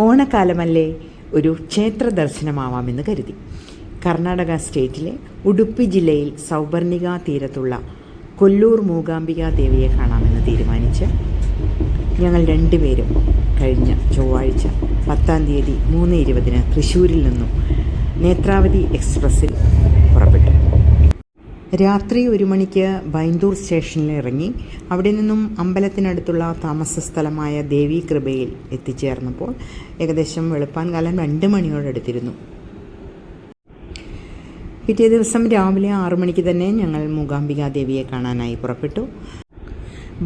ഓണക്കാലമല്ലേ? ഒരു ക്ഷേത്ര ദർശനമാവാമെന്ന് കരുതി. കർണാടക സ്റ്റേറ്റിലെ ഉടുപ്പി ജില്ലയിൽ സൗപർണിക തീരത്തുള്ള കൊല്ലൂർ മൂകാംബിക ദേവിയെ കാണാമെന്ന് തീരുമാനിച്ച് ഞങ്ങൾ രണ്ടുപേരും കഴിഞ്ഞ ചൊവ്വാഴ്ച പത്താം തീയതി മൂന്ന് ഇരുപതിന് തൃശ്ശൂരിൽ നിന്നും നേത്രാവതി എക്സ്പ്രസ്സിൽ രാത്രി ഒരു മണിക്ക് ബൈന്ദൂർ സ്റ്റേഷനിൽ ഇറങ്ങി അവിടെ നിന്നും അമ്പലത്തിനടുത്തുള്ള താമസ സ്ഥലമായ ദേവി കൃപയിൽ എത്തിച്ചേർന്നപ്പോൾ ഏകദേശം വെളുപ്പാൻ കാലം രണ്ട് മണിയോടടുത്തിരുന്നു. പിറ്റേ ദിവസം രാവിലെ ആറു മണിക്ക് തന്നെ ഞങ്ങൾ മൂകാംബിക ദേവിയെ കാണാനായി പുറപ്പെട്ടു.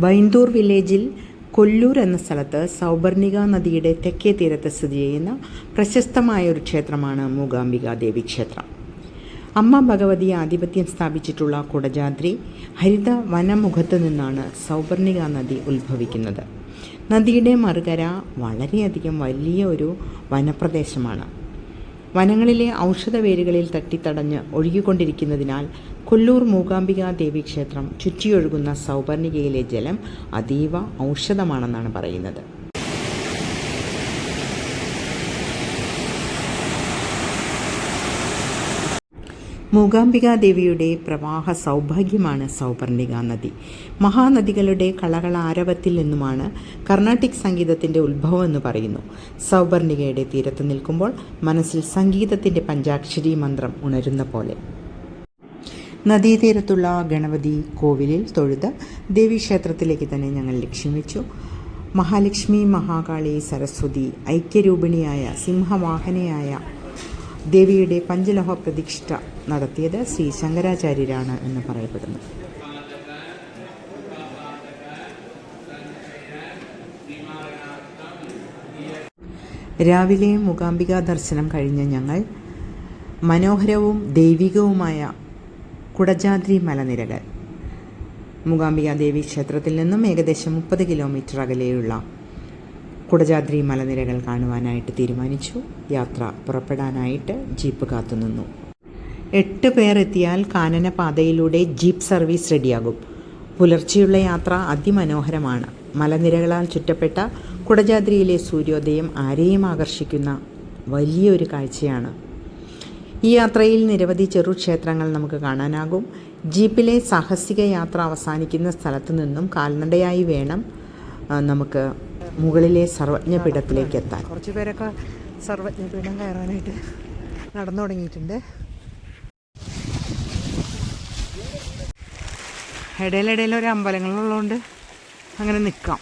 ബൈന്ദൂർ വില്ലേജിൽ കൊല്ലൂർ എന്ന സ്ഥലത്ത് സൗബർണിക നദിയുടെ തെക്കേ തീരത്ത് സ്ഥിതി ചെയ്യുന്ന പ്രശസ്തമായ ഒരു ക്ഷേത്രമാണ് മൂകാംബിക ദേവി ക്ഷേത്രം. അമ്മ ഭഗവതി ആധിപത്യം സ്ഥാപിച്ചിട്ടുള്ള കുടജാദ്രി ഹരിത വനമുഖത്ത് നിന്നാണ് സൗപർണിക നദി ഉത്ഭവിക്കുന്നത്. നദിയുടെ മറുകര വളരെയധികം വലിയ ഒരു വനപ്രദേശമാണ്. വനങ്ങളിലെ ഔഷധ വേരുകളിൽ തട്ടിത്തടഞ്ഞ് ഒഴുകിക്കൊണ്ടിരിക്കുന്നതിനാൽ കൊല്ലൂർ മൂകാംബിക ദേവി ക്ഷേത്രം ചുറ്റിയൊഴുകുന്ന സൗപർണികയിലെ ജലം അതീവ ഔഷധമാണെന്നാണ് പറയുന്നത്. മൂകാംബിക ദേവിയുടെ പ്രവാഹ സൗഭാഗ്യമാണ് സൗപർണിക നദി. മഹാനദികളുടെ കളകള ആരവത്തിൽ നിന്നുമാണ് കർണാട്ടിക് സംഗീതത്തിന്റെ ഉത്ഭവം എന്ന് പറയുന്നു. സൗപർണികയുടെ തീരത്ത് നിൽക്കുമ്പോൾ മനസ്സിൽ സംഗീതത്തിന്റെ പഞ്ചാക്ഷരി മന്ത്രം ഉണരുന്ന പോലെ. നദീതീരത്തുള്ള ഗണപതി കോവിലിൽ തൊഴുത് ദേവീക്ഷേത്രത്തിലേക്ക് തന്നെ ഞങ്ങൾ ലക്ഷ്യം വെച്ചു. മഹാലക്ഷ്മി മഹാകാളി സരസ്വതി ഐക്യരൂപിണിയായ സിംഹവാഹനയായ ദേവിയുടെ പഞ്ചലോഹ പ്രതിഷ്ഠ നടത്തിയത് ശ്രീ ശങ്കരാചാര്യരാണ് എന്ന് പറയപ്പെടുന്നു. രാവിലെ മൂകാംബിക ദർശനം കഴിഞ്ഞ ഞങ്ങൾ മനോഹരവും ദൈവികവുമായ കുടജാദ്രി മലനിരകൾ മൂകാംബിക ദേവി ക്ഷേത്രത്തിൽ നിന്നും ഏകദേശം മുപ്പത് കിലോമീറ്റർ അകലെയുള്ള കുടജാദ്രി മലനിരകൾ കാണുവാനായിട്ട് തീരുമാനിച്ചു. യാത്ര പുറപ്പെടാനായിട്ട് ജീപ്പ് കാത്തുനിന്നു. എട്ട് പേർ എത്തിയാൽ കാനനപാതയിലൂടെ ജീപ്പ് സർവീസ് റെഡിയാകും. പുലർച്ചെയുള്ള യാത്ര അതിമനോഹരമാണ്. മലനിരകളാൽ ചുറ്റപ്പെട്ട കുടജാദ്രിയിലെ സൂര്യോദയം ആരെയും ആകർഷിക്കുന്ന വലിയൊരു കാഴ്ചയാണ്. ഈ യാത്രയിൽ നിരവധി ചെറു ക്ഷേത്രങ്ങൾ നമുക്ക് കാണാനാകും. ജീപ്പിലെ സാഹസിക യാത്ര അവസാനിക്കുന്ന സ്ഥലത്തു നിന്നും കാൽനടയായി വേണം നമുക്ക് മുകളിലെ സർവജ്ഞപീഠത്തിലേക്ക് എത്താൻ. കുറച്ച് പേരൊക്കെ സർവജ്ഞപീഠം കയറാനായിട്ട് നടന്നു തുടങ്ങിയിട്ടുണ്ട്. ഇടയിലിടയിൽ ഒരു അമ്പലങ്ങളുള്ളതുകൊണ്ട് അങ്ങനെ നിൽക്കാം.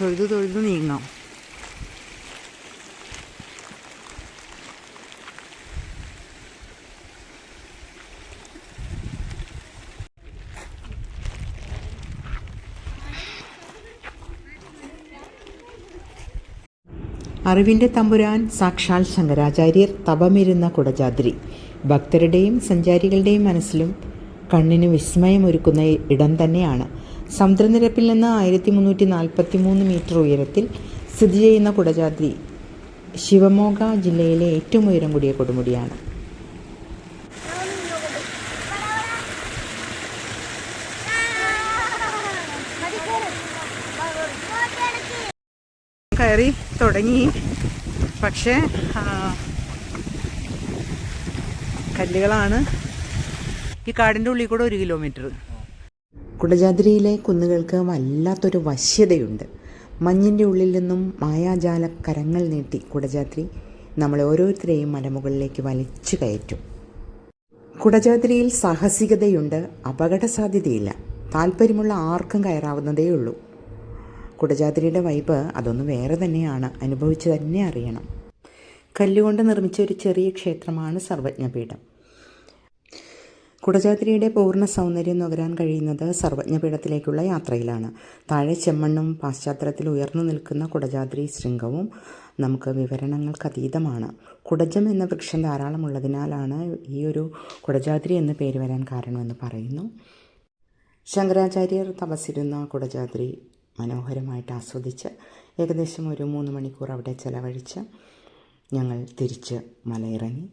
തൊഴുത് തൊഴുത് നീങ്ങാം. അറിവിന്റെ തമ്പുരാൻ സാക്ഷാൽ ശങ്കരാചാര്യർ തപമിരുന്ന കുടജാദ്രി. ഭക്തരുടെയും സഞ്ചാരികളുടെയും മനസ്സിലും കണ്ണിന് വിസ്മയമൊരുക്കുന്ന ഇടം തന്നെയാണ്. സമുദ്രനിരപ്പിൽ നിന്ന് ആയിരത്തി മുന്നൂറ്റി നാൽപ്പത്തി മൂന്ന് മീറ്റർ ഉയരത്തിൽ സ്ഥിതി ചെയ്യുന്ന കുടജാദ്രി ശിവമോഗ ജില്ലയിലെ ഏറ്റവും ഉയരം കൂടിയ കൊടുമുടിയാണ്. കയറി തുടങ്ങി. പക്ഷേ കല്ലുകളാണ് ഈ കാടിന്റെ ഉള്ളിൽ കൂടെ ഒരു കിലോമീറ്റർ. കുടജാദ്രിയിലെ കുന്നുകൾക്ക് വല്ലാത്തൊരു വശ്യതയുണ്ട്. മഞ്ഞിന്റെ ഉള്ളിൽ നിന്നും മായാജാല കരങ്ങൾ നീട്ടി കുടജാദ്രി നമ്മളെ ഓരോരുത്തരെയും മലമുകളിലേക്ക് വലിച്ചു കയറ്റും. കുടജാദ്രിയിൽ സാഹസികതയുണ്ട് അപകട സാധ്യതയില്ല താല്പര്യമുള്ള ആർക്കും കയറാവുന്നതേ ഉള്ളൂ കുടജാദ്രിയുടെ വൈബ് അതൊന്ന് വേറെ തന്നെയാണ്. അനുഭവിച്ചു തന്നെ അറിയണം. കല്ലുകൊണ്ട് നിർമ്മിച്ച ഒരു ചെറിയ ക്ഷേത്രമാണ് സർവജ്ഞപീഠം. കുടജാദ്രിയുടെ പൂർണ സൗന്ദര്യം നുകരാൻ കഴിയുന്നത് സർവജ്ഞപീഠത്തിലേക്കുള്ള യാത്രയിലാണ്. താഴെ ചെമ്മണ്ണും പാശ്ചാത്തലത്തിൽ ഉയർന്നു നിൽക്കുന്ന കുടജാദ്രി ശൃംഗവും നമുക്ക് വിവരണങ്ങൾക്ക് അതീതമാണ്. കുടജം എന്ന വൃക്ഷം ധാരാളം ധാരാളമുള്ളതിനാലാണ് ഈ ഒരു കുടജാദ്രി എന്ന് പേര് വരാൻ കാരണമെന്ന് പറയുന്നു. ശങ്കരാചാര്യർ തപസ്സിരുന്ന കുടജാദ്രി മനോഹരമായിട്ട് ആസ്വദിച്ച് ഏകദേശം ഒരു മൂന്ന് മണിക്കൂർ അവിടെ ചിലവഴിച്ച് ഞങ്ങൾ തിരിച്ച് മലയിറങ്ങി.